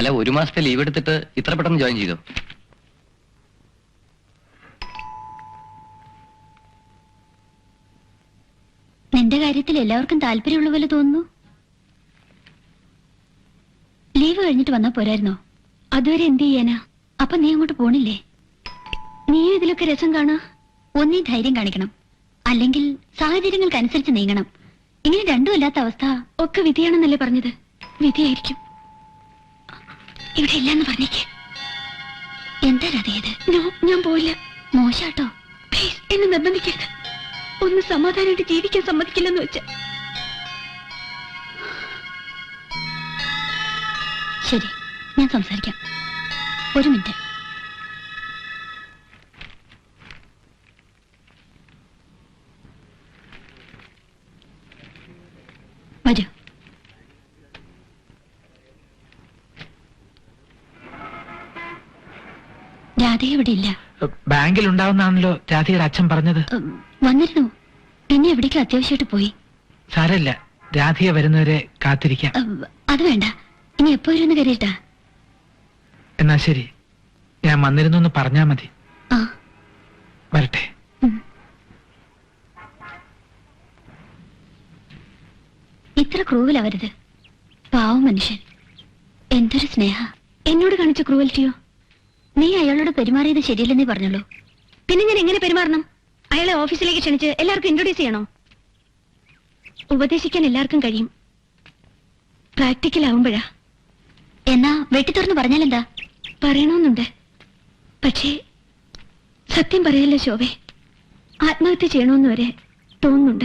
അല്ല ഒരു മാസത്തെ ലീവ് എടുത്തിട്ട് ഇത്ര പെട്ടെന്ന് ജോയിൻ ചെയ്തോ? നിന്റെ കാര്യത്തിൽ എല്ലാവർക്കും താല്പര്യമുള്ള പോലെ തോന്നുന്നു. ലീവ് കഴിഞ്ഞിട്ട് വന്നാ പോരായിരുന്നോ? അതുവരെ എന്ത് ചെയ്യാനാ? അപ്പൊ നീ അങ്ങോട്ട് പോണില്ലേ? നീയും ഇതിലൊക്കെ രസം കാണാ. ഒന്നീ ധൈര്യം കാണിക്കണം. അല്ലെങ്കിൽ സാഹചര്യങ്ങൾക്കനുസരിച്ച് നീങ്ങണം. ഇങ്ങനെ രണ്ടുമില്ലാത്ത അവസ്ഥ ഒക്കെ വിധിയാണെന്നല്ലേ പറഞ്ഞത്? വിധിയായിരിക്കും. ഇവിടെ ഇല്ലെന്ന് പറഞ്ഞേക്ക്. എന്താ രഥയത് ഞാൻ പോയില്ല. മോശാട്ടോ. പ്ലീസ് എന്നെ നിർബന്ധിക്കരുത്. ഒന്ന് സമാധാനമായിട്ട് ജീവിക്കാൻ സമ്മതിക്കില്ലെന്ന് വെച്ച. ശരി ഞാൻ സംസാരിക്കാം. ഒരു മിനിറ്റ് വരൂ രാധ ഇവിടെ ഇല്ല ബാങ്കിൽ ഉണ്ടാവുന്നാണല്ലോ രാധയുടെ അച്ഛൻ പറഞ്ഞത്. വന്നിരുന്നു. പിന്നെ എവിടേക്ക് അത്യാവശ്യമായിട്ട് പോയി? സാരല്ല രാധിയ വരുന്നവരെ കാത്തിരിക്കാം. അത് വേണ്ട. ഇനി എപ്പോ വരുമെന്ന് കരുതിട്ടാ എന്നാ ശരി. ഞാൻ വന്നിരുന്നു എന്ന് പറഞ്ഞാ മതി. വരട്ടെ. ഇത്ര ഇത്ര ക്രൂവലാവരുത്. പാവം മനുഷ്യൻ. എന്തൊരു സ്നേഹ. എന്നോട് കാണിച്ച ക്രൂവൽറ്റിയോ? നീ അയാളോട് പെരുമാറിയത് ശരിയല്ലെന്നേ പറഞ്ഞുള്ളൂ പിന്നെ ഞാൻ എങ്ങനെ പെരുമാറണം? അയാളെ ഓഫീസിലേക്ക് ക്ഷണിച്ച് എല്ലാവർക്കും ഇൻട്രൊഡ്യൂസ് ചെയ്യണോ? ഉപദേശിക്കാൻ എല്ലാവർക്കും കഴിയും. പ്രാക്ടിക്കൽ ആവുമ്പോഴാ എന്നാ വെട്ടി തുറന്ന് പറഞ്ഞാലെന്താ പറയണമെന്നുണ്ട് പക്ഷേ സത്യം പറയല്ലോ ശോഭെ. ആത്മഹത്യ ചെയ്യണമെന്ന് വരെ തോന്നുന്നുണ്ട്.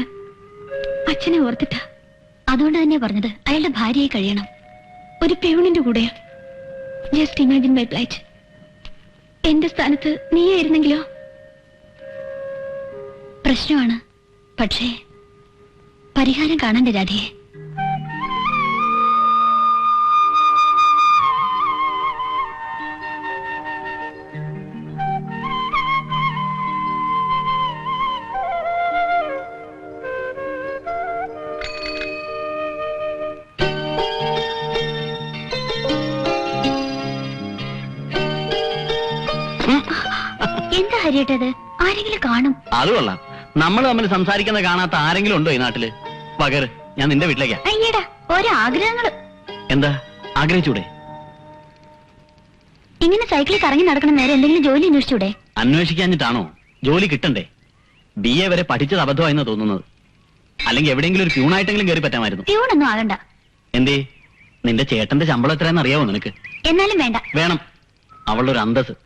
അച്ഛനെ ഓർത്തിട്ടാ. അതുകൊണ്ട് തന്നെ പറഞ്ഞത്. അയാളുടെ ഭാര്യയെ കഴിയണം. ഒരു പെയൂണിന്റെ കൂടെയാ. ജസ്റ്റ് ഇമാജിൻ മൈ പ്ലൈറ്റ് എന്റെ സ്ഥാനത്ത് നീയായിരുന്നെങ്കിലോ? പ്രശ്നമാണ്. പക്ഷേ പരിഹാരം കാണണ്ട രാധയെ. എന്താ ആരെങ്കിലും കാണും. അത് കൊള്ളാം. നമ്മൾ തമ്മിൽ സംസാരിക്കുന്ന കാണാത്ത ആരെങ്കിലും ഉണ്ടോ ഈ നാട്ടിൽ? പകര് ഞാൻ നിന്റെ വീട്ടിലേക്കാ. അയ്യടാ എന്താ? ആഗ്രഹിച്ചൂടെ? ഇങ്ങനെ സൈക്കിളിൽ കറങ്ങി നടക്കണം നേരെ എന്തെങ്കിലും ജോലി അന്വേഷിച്ചൂടെ? അന്വേഷിക്കാഞ്ഞിട്ടാണോ? ജോലി കിട്ടണ്ടേ? ബി എ വരെ പഠിച്ചത് അബദ്ധമായി തോന്നുന്നത്. അല്ലെങ്കിൽ എവിടെയെങ്കിലും ഒരു പ്യൂണായിട്ടെങ്കിലും കയറി പറ്റാമായിരുന്നു. ട്യൂണൊന്നും ആകണ്ട. എന്തേ? നിന്റെ ചേട്ടന്റെ ശമ്പളം എത്രയാണെന്ന് അറിയാവോ നിനക്ക്? എന്നാലും വേണ്ട. വേണം. അവളുടെ ഒരു അന്തസ്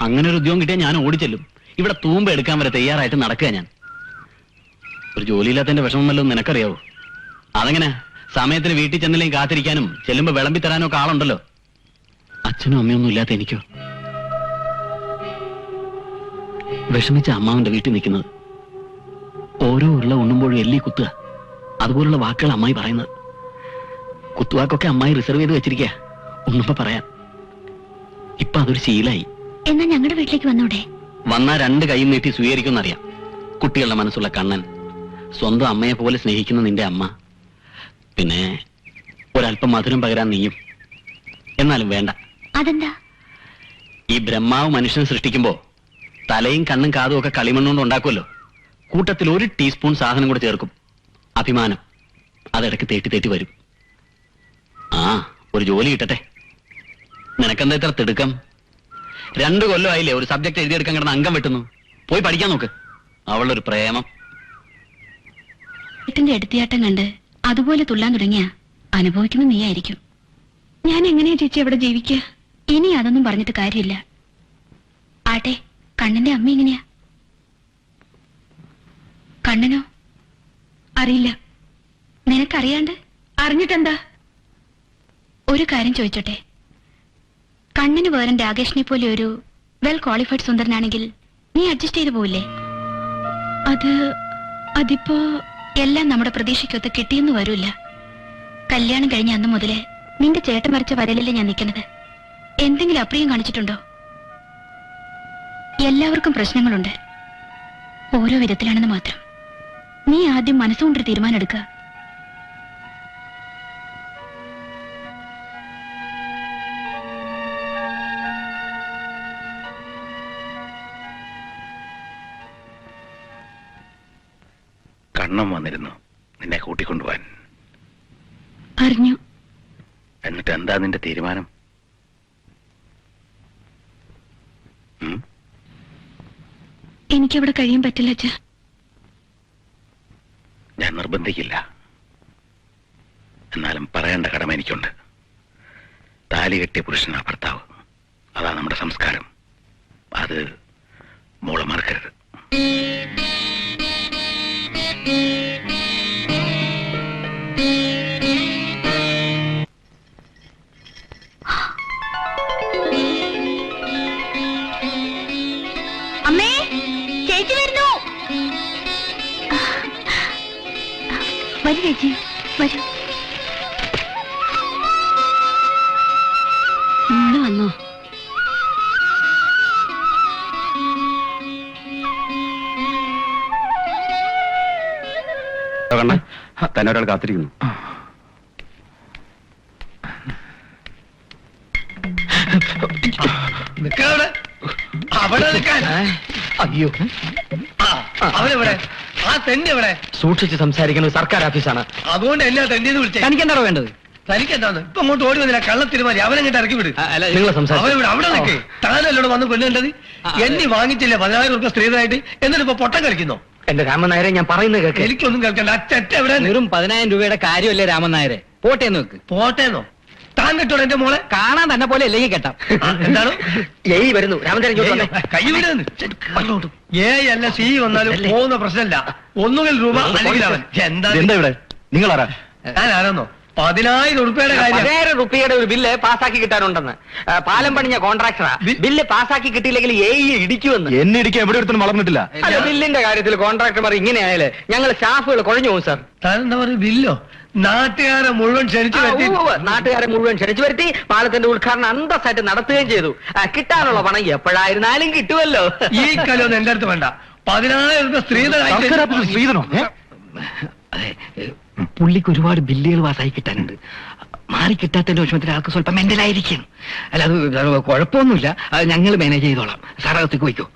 അങ്ങനെ ഒരു ഉദ്യോഗം കിട്ടിയാൽ ഞാൻ ഓടിച്ചെല്ലും. ഇവിടെ തൂമ്പ എടുക്കാൻ വരെ തയ്യാറായിട്ട് നടക്കുക ഞാൻ. ഒരു ജോലിയില്ലാത്തതിന്റെ വിഷമം വല്ലതും നിനക്കറിയാവോ? അതെങ്ങനെ? സമയത്തിന് വീട്ടിൽ ചെന്നില്ലെങ്കിൽ കാത്തിരിക്കാനും ചെല്ലുമ്പോ വിളമ്പി തരാനും ഒക്കെ ആളുണ്ടല്ലോ. അച്ഛനും അമ്മയൊന്നും ഇല്ലാത്ത എനിക്കോ? വിഷമിച്ച അമ്മാവന്റെ വീട്ടിൽ നിൽക്കുന്നത്. ഓരോ ഉരുള ഉണ്ണുമ്പോഴും എല്ലി കുത്തുക. അതുപോലുള്ള വാക്കുകൾ അമ്മായി പറയുന്നത്. കുത്തുവാക്കൊക്കെ അമ്മായി റിസർവ് ചെയ്ത് വെച്ചിരിക്കുക ഉണ്ണുമ്പോ പറയാം ഇപ്പൊ അതൊരു ശീലായി. എന്നാ ഞങ്ങളുടെ വീട്ടിലേക്ക് വന്നൂടെ? വന്നാ രണ്ട് കൈ നീട്ടി സ്വീകരിക്കുമെന്നറിയാം. കുട്ടികളുടെ മനസ്സുള്ള കണ്ണൻ സ്വന്തം അമ്മയെ പോലെ സ്നേഹിക്കുന്ന നിന്റെ അമ്മ. പിന്നെ ഒരല്പം മധുരം പകരാൻ നീയും. എന്നാലും വേണ്ട. അതെന്താ? ഈ ബ്രഹ്മാവ് മനുഷ്യൻ സൃഷ്ടിക്കുമ്പോ തലയും കണ്ണും കാതും ഒക്കെ കളിമണ്ണുകൊണ്ട് ഉണ്ടാക്കുമല്ലോ. കൂട്ടത്തിൽ ഒരു ടീസ്പൂൺ സാധനം കൂടെ ചേർക്കും. അഭിമാനം. അതിടക്ക് തേട്ടി തേട്ടി വരും. ആ ഒരു ജോലി കിട്ടട്ടെ. നിനക്കെന്താ ഇത്ര തിടുക്കം? രണ്ടു കൊല്ലമായില്ലേ ഒരു സബ്ജക്ട് എഴുതിയെടുക്കാൻ കിടന്ന് അംഗം വെട്ടുന്നു. പോയി പഠിക്കാൻ നോക്ക്. അവളുടെ ഒരു പ്രേമം. ഇതിന്റെ എടുത്തിയാട്ടം കണ്ട് അതുപോലെ തുള്ളാൻ തുടങ്ങിയ അനുഭവിക്കുന്ന നീയായിരിക്കും. ഞാൻ എങ്ങനെയാ ചേച്ചി അവിടെ ജീവിക്കുക? ഇനി അതൊന്നും പറഞ്ഞിട്ട് കാര്യമില്ല. ആട്ടെ കണ്ണന്റെ അമ്മ എങ്ങനെയാ? കണ്ണനോ? അറിയില്ല. നിനക്കറിയാണ്ട്? അറിഞ്ഞിട്ടെന്താ? ഒരു കാര്യം ചോദിച്ചോട്ടെ. കണ്ണിന് പകരം രാകേഷിനെ പോലെ ഒരു വെൽ ക്വാളിഫൈഡ് സുന്ദരനാണെങ്കിൽ നീ അഡ്ജസ്റ്റ് ചെയ്തു പോവില്ലേ? അത് അതിപ്പോ എല്ലാം നമ്മുടെ പ്രതീക്ഷയ്ക്കൊത്ത് കിട്ടിയെന്ന് വരൂല്ല. കല്യാണം കഴിഞ്ഞ അന്ന് മുതലേ നിന്റെ ചേട്ടൻ വരച്ച വരലല്ലേ ഞാൻ നിൽക്കുന്നത്. എന്തെങ്കിലും അപ്രിയം കാണിച്ചിട്ടുണ്ടോ? എല്ലാവർക്കും പ്രശ്നങ്ങളുണ്ട്. ഓരോ വിധത്തിലാണെന്ന് മാത്രം. നീ ആദ്യം മനസ്സുകൊണ്ടൊരു തീരുമാനം എടുക്കുക വന്നിരുന്നു. നിന്നെ കൂട്ടിക്കൊണ്ടുപോവാൻ പറഞ്ഞു എന്നിട്ട് എന്താ നിന്റെ തീരുമാനം? എനിക്കവിടെ കഴിയാൻ പറ്റില്ല അച്ഛ. ഞാൻ നിർബന്ധിക്കില്ല. എന്നാലും പറയേണ്ട കടമ എനിക്കുണ്ട്. താലി കെട്ടിയ പുരുഷനാ ഭർത്താവ്. അതാ നമ്മുടെ സംസ്കാരം. അത് മോളെ മറക്കരുത്. ചേച്ചി വരുന്നു. വരൂ ചേച്ചി വരൂ. മോൾ വന്നോ? കണ്ണ. തന്നെ ഒരാൾ കാത്തിരിക്കുന്നു. അവിടെ നിൽക്കാൻ. അയ്യോ. അവനെവിടെ? ആ തെണ്ടി എവിടെ സൂക്ഷിച്ച് സംസാരിക്കുന്നത് സർക്കാർ ഓഫീസാണ്. അതുകൊണ്ട് എന്നെ തെണ്ടിന്ന് വിളിച്ചേ. തനിക്ക് എന്താണോ വേണ്ടത്? തനിക്ക് എന്താന്ന് ഇപ്പൊ അങ്ങോട്ട് ഓടി വന്നില്ല കള്ള തിരുമാരി അവനെങ്ങോട്ട് ഇറക്കി വിട്. നിങ്ങൾ ഇവിടെ അവിടെ നിൽക്കേ താനല്ലോട് വന്ന് കൊല്ലേണ്ടത് എന്നെ വാങ്ങിച്ചില്ല പതിനായിരം റുപ്യ സ്ത്രീതായിട്ട് എന്നിട്ട് ഇപ്പൊ പൊട്ടം കളിക്കുന്നോ? എന്റെ രാമൻ നായരെ ഞാൻ പറയുന്നത് കേൾക്ക് എനിക്കൊന്നും കേൾക്കണ്ട. അച്ഛൻ എവിടെ വെറും പതിനായിരം രൂപയുടെ കാര്യമല്ലേ രാമൻ നായരെ? പോട്ടേന്ന് വെക്ക്. പോട്ടേന്നോ താൻ കിട്ടോടെ എന്റെ മോളെ. കാണാൻ തന്നെ പോലെ അല്ലെങ്കിൽ കേട്ടാം. എന്താണ്? എയ് വരുന്നു. രാമൻ നായർ കൈ വിടുന്നു ഏ അല്ല സി വന്നാലും പോകുന്ന പ്രശ്നമില്ല. ഒന്നുകിൽ രൂപ അല്ലെങ്കിൽ അവൻ എന്താ എന്താ ഇവിടെ? ആരാ ഞാൻ ആരാന്നോ പതിനായിരം ഉറുപ്പയുടെ കാര്യം. പതിനായിരം റുപ്യയുടെ ഒരു ബില്ല് പാസ്സാക്കി കിട്ടാനുണ്ടെന്ന്. പാലം പണിഞ്ഞ കോൺട്രാക്ടറാ. ബില്ല് പാസ്സാക്കി കിട്ടിയില്ലെങ്കിൽ ഏ ഇടിക്കുമെന്ന്. എന്നെ ഇടിക്കാൻ എവിടെ ഒരുത്തനും വളർന്നിട്ടില്ല. ബില്ലിന്റെ കാര്യത്തിൽ കോൺട്രാക്ടർമാർ ഇങ്ങനെയായാലേ ഞങ്ങൾ സ്റ്റാഫുകൾ കുഴഞ്ഞു പോകും സാർ. താൻ എന്താ പറയുക ബില്ലോ? നാട്ടുകാരെ മുഴുവൻ ക്ഷണിച്ചു ഉവ്വ്. നാട്ടുകാരെ മുഴുവൻ ക്ഷണിച്ചു വരുത്തി. പാലത്തിന്റെ ഉദ്ഘാടനം അന്തസ്സായിട്ട് നടത്തുകയും ചെയ്തു. കിട്ടാനുള്ള പണം എപ്പോഴായിരുന്നാലും കിട്ടുമല്ലോ ഈ കലൊന്നും എന്റെ അടുത്ത് വേണ്ട. സ്ത്രീധനോ? അതെ പുള്ളിക്ക് ഒരുപാട് ബില്ലുകൾ പാസ്സായി കിട്ടാനുണ്ട്. മാറി കിട്ടാത്തതിന്റെ വിഷമത്തിൽ ആൾക്ക് സ്വല്പം മെന്റലായിരിക്കും. അല്ല അത് കുഴപ്പമൊന്നുമില്ല. അത് ഞങ്ങൾ മാനേജ് ചെയ്തോളാം. സാറകത്തേക്ക് വയ്ക്കോ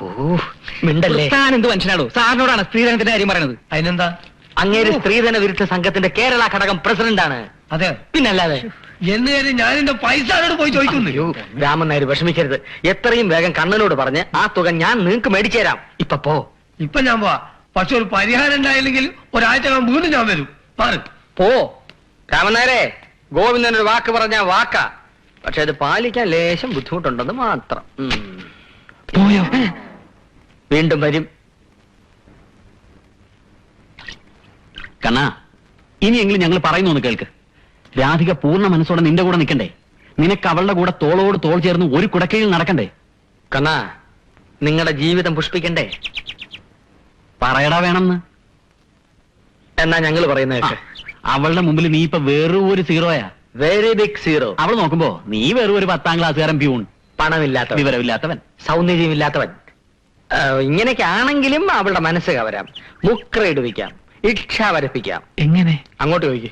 ഓ മിണ്ടല്ലേ? താൻ എന്ത് മനുഷ്യനാണോ? സാറിനോടാണ് സ്ത്രീധനത്തിന്റെ കാര്യം പറയുന്നത് അതിനെന്താ? അങ്ങേര് സ്ത്രീധന വിരുദ്ധ സംഘത്തിന്റെ കേരള ഘടകം പ്രസിഡന്റാണ്. അതെ. പിന്നല്ലാതെ. എന്ന് കരുതി ഞാൻ എന്റെ പൈസ അവരോട് പോയി ചോദിക്കുന്നു. അയ്യോ രാമൻ നായർ വിഷമിക്കരുത്. എത്രയും വേഗം കണ്ണനോട് പറഞ്ഞ് ആ തുക ഞാൻ നിങ്ങൾക്ക് മേടിച്ചു തരാം. ഇപ്പൊ പോ. ഇപ്പൊ ഞാൻ പോവാ. പക്ഷെ ഒരു പരിഹാരം ഉണ്ടായില്ലെങ്കിൽ ഒരാഴ്ച വീണ്ടും ഞാൻ വരും. മാറി. പോ. രാമൻ നായരെ ഗോവിന്ദൻ ഒരു വാക്ക് പറഞ്ഞ വാക്ക. പക്ഷെ അത് പാലിക്കാൻ ലേശം ബുദ്ധിമുട്ടുണ്ടെന്ന് മാത്രം. ഉം. വീണ്ടും വരും. കണ്ണാ ഇനിയെങ്കിലും ഞങ്ങൾ പറയുന്നു ഒന്ന് കേൾക്ക്. രാധിക പൂർണ മനസ്സോടെ നിന്റെ കൂടെ നിൽക്കണ്ടേ നിനക്ക് അവളുടെ കൂടെ തോളോട് തോൾ ചേർന്ന് ഒരു കുടക്കീഴിൽ നടക്കണ്ടേ? കണ്ണാ നിങ്ങളുടെ ജീവിതം പുഷ്പിക്കണ്ടേ? പറയടാ വേണമെന്ന്. എന്നാ ഞങ്ങൾ പറയുന്നത് അവളുടെ മുമ്പിൽ നീ ഇപ്പൊ വെറും ഒരു സീറോയാ. വെരി ബിഗ് സീറോ അവൾ നോക്കുമ്പോ നീ വെറും ഒരു പത്താം ക്ലാസ്സുകാരൻ പ്യൂൺ. പണമില്ലാത്ത വിവരമില്ലാത്തവൻ. സൗന്ദര്യമില്ലാത്തവൻ. ഇങ്ങനെയൊക്കെ ആണെങ്കിലും അവളുടെ മനസ്സ് കവരാം. മുക്ര ഇടുവിക്കാം വരപ്പിക്കാം. എങ്ങനെ? അങ്ങോട്ട് ചോദിക്കേ.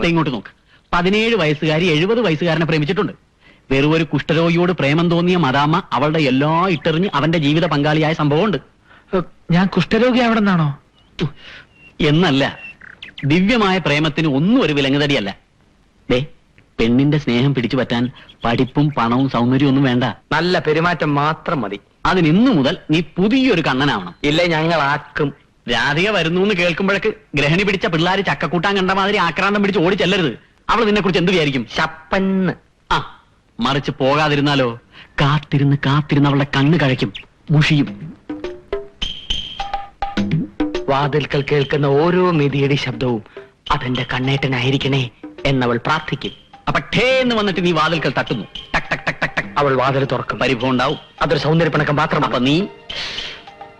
ദേ ഇങ്ങോട്ട് നോക്ക്. പതിനേഴ് വയസ്സുകാരി എഴുപത് വയസ്സുകാരനെ പ്രേമിച്ചിട്ടുണ്ട്. വെറും ഒരു കുഷ്ഠരോഗിയോട് പ്രേമം തോന്നിയ മദാമ്മ അവളുടെ എല്ലാ ഇട്ടെറിഞ്ഞ് അവന്റെ ജീവിത പങ്കാളിയായ സംഭവമുണ്ട്. ഞാൻ കുഷ്ഠരോഗി അവിടെ നിന്നാണോ എന്നല്ല. ദിവ്യമായ പ്രേമത്തിന് ഒന്നും ഒരു വിലങ്ങുതടിയല്ല. ദേ പെണ്ണിന്റെ സ്നേഹം പിടിച്ചു പറ്റാൻ പഠിപ്പും പണവും സൗന്ദര്യവും ഒന്നും വേണ്ട. നല്ല പെരുമാറ്റം മാത്രം മതി. അതിന് ഇന്നു മുതൽ നീ പുതിയൊരു കണ്ണനാവണം. ഇല്ലേ ഞങ്ങൾ ആക്കും രാധിക വരുന്നു എന്ന് കേൾക്കുമ്പോഴേക്ക് ഗ്രഹണി പിടിച്ച പിള്ളേര് ചക്കക്കൂട്ടാൻ കണ്ട മാതിരി ആക്രാന്തം പിടിച്ച് ഓടി ചെല്ലരുത്. അവൾ നിന്നെ കുറിച്ച് എന്ത് വിചാരിക്കും? ശപ്പന്ന്. ആ മറിച്ച് പോകാതിരുന്നാലോ? കാത്തിരുന്ന് കാത്തിരുന്ന് അവളുടെ കണ്ണ് കഴിക്കും മുഷിയും. വാതിൽക്കൽ കേൾക്കുന്ന ഓരോ മിതിയടി ശബ്ദവും അതെന്റെ കണ്ണേട്ടനായിരിക്കണേ എന്നവൾ പ്രാർത്ഥിക്കും. അപ്പൊ ഠേ എന്ന് വന്നിട്ട് നീ വാതിൽക്കൽ തട്ടുന്നു. ടക് ടക് ടക് ടക് ടക്. അവൾ വാതിൽ തുറക്കും. പരിഭവം ഉണ്ടാവും. അതൊരു സൗന്ദര്യപ്പണക്കം മാത്രമാണ്. അപ്പൊ നീ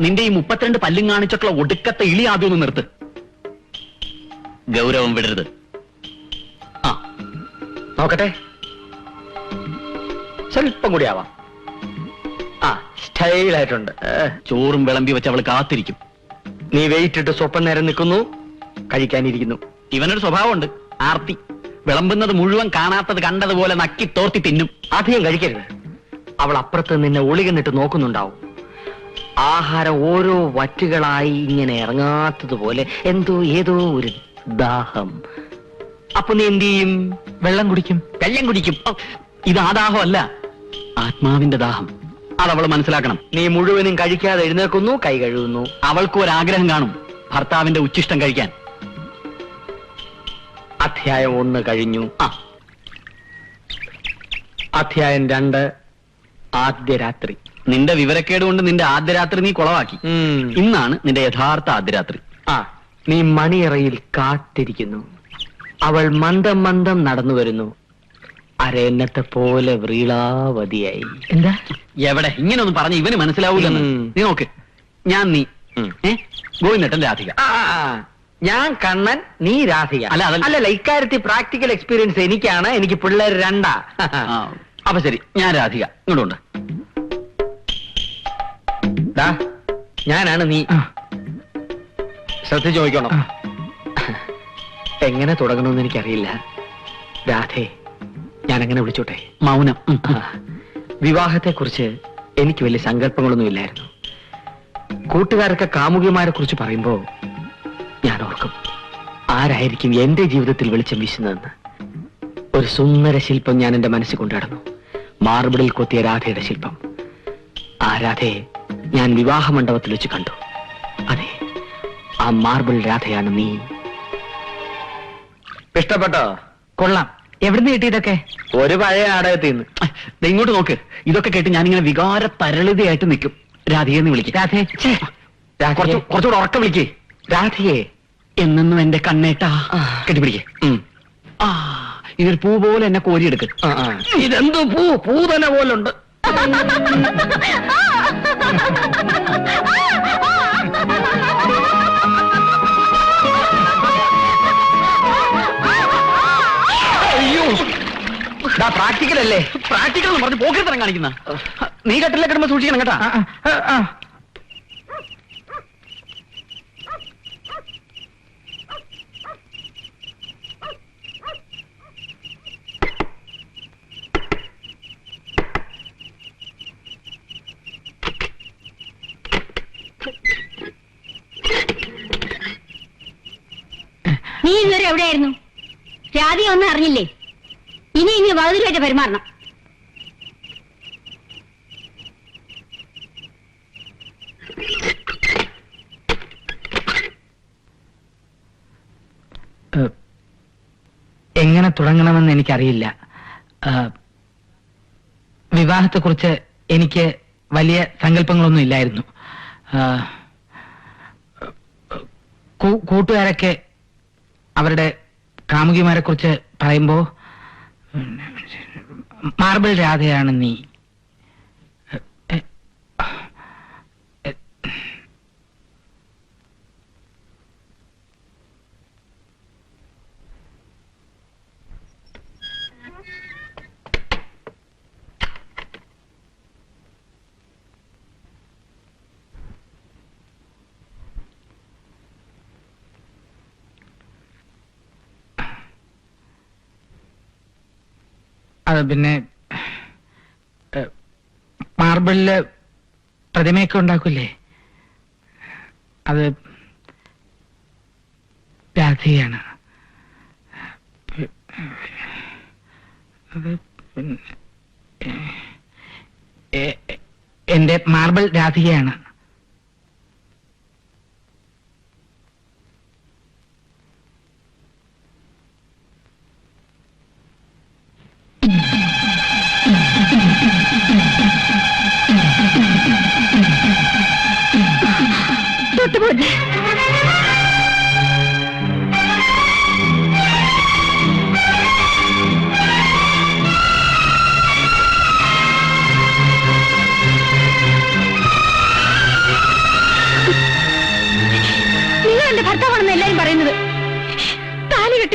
നിന്റെ ഈ മുപ്പത്തിരണ്ട് പല്ലും കാണിച്ചിട്ടുള്ള ഒടുക്കത്തെ ഇളി ആദ്യം ഒന്ന് നിർത്ത്. ഗൗരവം വിടരുത്. ആ നോക്കട്ടെ. സ്വല്പം കൂടി ആവാം. ആ സ്റ്റൈലായിട്ടുണ്ട്. ചോറും വിളമ്പി വെച്ച് അവൾ കാത്തിരിക്കും. നീ വെയിറ്റ് ഇട്ട് സ്വപ്പം നേരം നിൽക്കുന്നു കഴിക്കാനിരിക്കുന്നു. ഇവനൊരു സ്വഭാവമുണ്ട് ആർത്തി. വിളമ്പുന്നത് മുഴുവൻ കാണാത്തത് കണ്ടതുപോലെ നക്കി തോർത്തി തിന്നും. അധികം കഴിക്കരുത്. അവൾ അപ്പുറത്ത് നിന്നെ ഒളികന്നിട്ട് നോക്കുന്നുണ്ടാവും. ആഹാരം ഓരോ വറ്റുകളായി ഇങ്ങനെ ഇറങ്ങാത്തതുപോലെ എന്തോ ഏതോ ഒരു ദാഹം. അപ്പൊ നീ എന്ത് ചെയ്യും? വെള്ളം കുടിക്കും. വെള്ളം കുടിക്കും. ഇത് ആ ദാഹമല്ല. ആത്മാവിന്റെ ദാഹം. അതവൾ മനസ്സിലാക്കണം. നീ മുഴുവനും കഴിക്കാതെ എഴുന്നേൽക്കുന്നു കൈ കഴുകുന്നു. അവൾക്ക് ഒരാഗ്രഹം കാണും. ഭർത്താവിന്റെ ഉച്ചിഷ്ടം കഴിക്കാൻ. അധ്യായം ഒന്ന് കഴിഞ്ഞു. ആ. അധ്യായം രണ്ട്. ആദ്യ രാത്രി. നിന്റെ വിവരക്കേട് കൊണ്ട് നിന്റെ ആദ്യ രാത്രി നീ കുളവാക്കി. ഇന്നാണ് നിന്റെ യഥാർത്ഥ ആദ്യ രാത്രി ആ. നീ മണിയറയിൽ കാത്തിരിക്കുന്നു. അവൾ മന്ദം മന്ദം നടന്നു വരുന്നു. അരയന്നത്തെ പോലെ വ്രീളാവതിയായി. എന്താ? എവിടെ? ഇങ്ങനെ ഒന്ന് പറഞ്ഞു ഇവന് മനസ്സിലാവൂലെന്ന് ഉം. നീ നോക്ക്. ഞാൻ നീ. ഏ? ഗോവിന്ദട്ടൻ രാധിക. ഞാൻ കണ്ണൻ നീ രാധിക. അല്ല, അല്ല അല്ലല്ല ഇക്കാര്യത്തിൽ പ്രാക്ടിക്കൽ എക്സ്പീരിയൻസ് എനിക്കാണ് എനിക്ക് പിള്ളേർ രണ്ടാ. അപ്പൊ ശരി ഞാൻ രാധിക. ഇങ്ങോട്ടുണ്ട് ദാ, ഞാനാണ് നീ. ശ്രദ്ധിച്ചു നോക്കണം എങ്ങനെ തുടങ്ങണമെന്ന് എനിക്കറിയില്ല. രാധേ ഞാൻ എങ്ങനെ വിളിച്ചോട്ടെ. മൗനം. വിവാഹത്തെക്കുറിച്ച് വിവാഹത്തെ കുറിച്ച് എനിക്ക് വലിയ സങ്കല്പങ്ങളൊന്നും ഇല്ലായിരുന്നു. കൂട്ടുകാരൊക്കെ കാമുകിമാരെ കുറിച്ച് പറയുമ്പോ ഞാൻ ഓർക്കും. ആരായിരിക്കും എന്റെ ജീവിതത്തിൽ വെളിച്ചം വീശുന്നതെന്ന്. ഒരു സുന്ദര ശില്പം ഞാൻ എന്റെ മനസ്സിൽ കൊണ്ടുനടന്നു. മാർബിളിൽ കൊത്തിയ രാധയുടെ ശില്പം. ആ രാധയെ ഞാൻ വിവാഹ മണ്ഡപത്തിൽ വെച്ച് കണ്ടു. അതെ ആ മാർബിൾ രാധയാണ് നീ. ഇഷ്ടപ്പെട്ടോ? കൊള്ളാം. എവിടുന്ന് കിട്ടി ഇതൊക്കെ? ഒരു പഴയ നാടകത്തിൽ നിന്ന് ഇങ്ങോട്ട് നോക്ക്. ഇതൊക്കെ കേട്ട് ഞാനിങ്ങനെ വികാര തരളിതയായിട്ട് നിൽക്കും. രാധയെ എന്ന് വിളിക്കും. രാധേ കുറച്ച് കുറച്ചുകൂടെ ഉറക്കം വിളിക്കേ. രാധയെ എന്നെന്നും എന്റെ കണ്ണേട്ടാ. കെട്ടിപ്പിടിക്കേ. ആ ഇതൊരു പൂ പോലെ എന്നെ കോരിയെടുക്ക്. ഇതെന്തോ പൂ പൂ തന്നെ പോലുണ്ട്. അയ്യോ. പ്രാക്ടിക്കൽ അല്ലേ പ്രാക്ടിക്കൽ എന്ന് പറഞ്ഞ് പോക്കത്തരം കാണിക്കുന്ന. നീ കട്ടിലെ കിടമ്പോ സൂക്ഷിക്കണം കേട്ടാ. നീ ഇതുവരെ എവിടെയായിരുന്നു? രാധി ഒന്നും അറിഞ്ഞില്ലേ? ഇനി ഇനി വകുതിരുമായിട്ട് പെരുമാറണം. എങ്ങനെ തുടങ്ങണമെന്ന് എനിക്കറിയില്ല. വിവാഹത്തെ വിവാഹത്തെക്കുറിച്ച് എനിക്ക് വലിയ സങ്കല്പങ്ങളൊന്നും ഇല്ലായിരുന്നു. കൂട്ടുകാരൊക്കെ അവരുടെ കാമുകിമാരെ കുറിച്ച് പറയുമ്പോ മാർബിൾ രാധയാണ് നീ. അത് പിന്നെ മാർബിളിൽ പ്രതിമയൊക്കെ ഉണ്ടാക്കൂലേ? അത് രാധികയാണ്. അത് പിന്നെ എന്റെ മാർബിൾ രാധികയാണ്.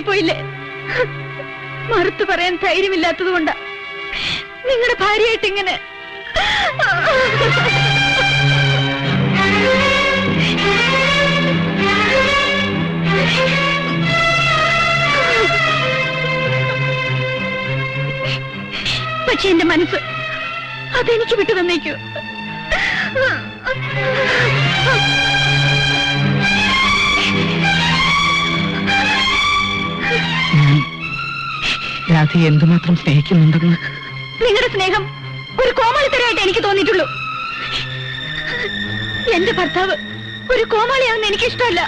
കെട്ടിപ്പോയില്ലേ മറുത്തു പറയാൻ ധൈര്യമില്ലാത്തത് കൊണ്ടാ. നിങ്ങളുടെ ഭാര്യയായിട്ട് ഇങ്ങനെ. പക്ഷെ എന്റെ മനസ്സ് അതെനിക്ക് വിട്ടു തന്നേക്കൂ. രാധയെ എന്തുമാത്രം സ്നേഹിക്കുന്നുണ്ടെന്ന്? നിങ്ങളുടെ സ്നേഹം ഒരു കോമാളിത്തരമായിട്ട് എനിക്ക് തോന്നിയിട്ടുള്ളൂ. എന്റെ ഭർത്താവ് ഒരു കോമാളിയാവുന്ന എനിക്കിഷ്ടമല്ല.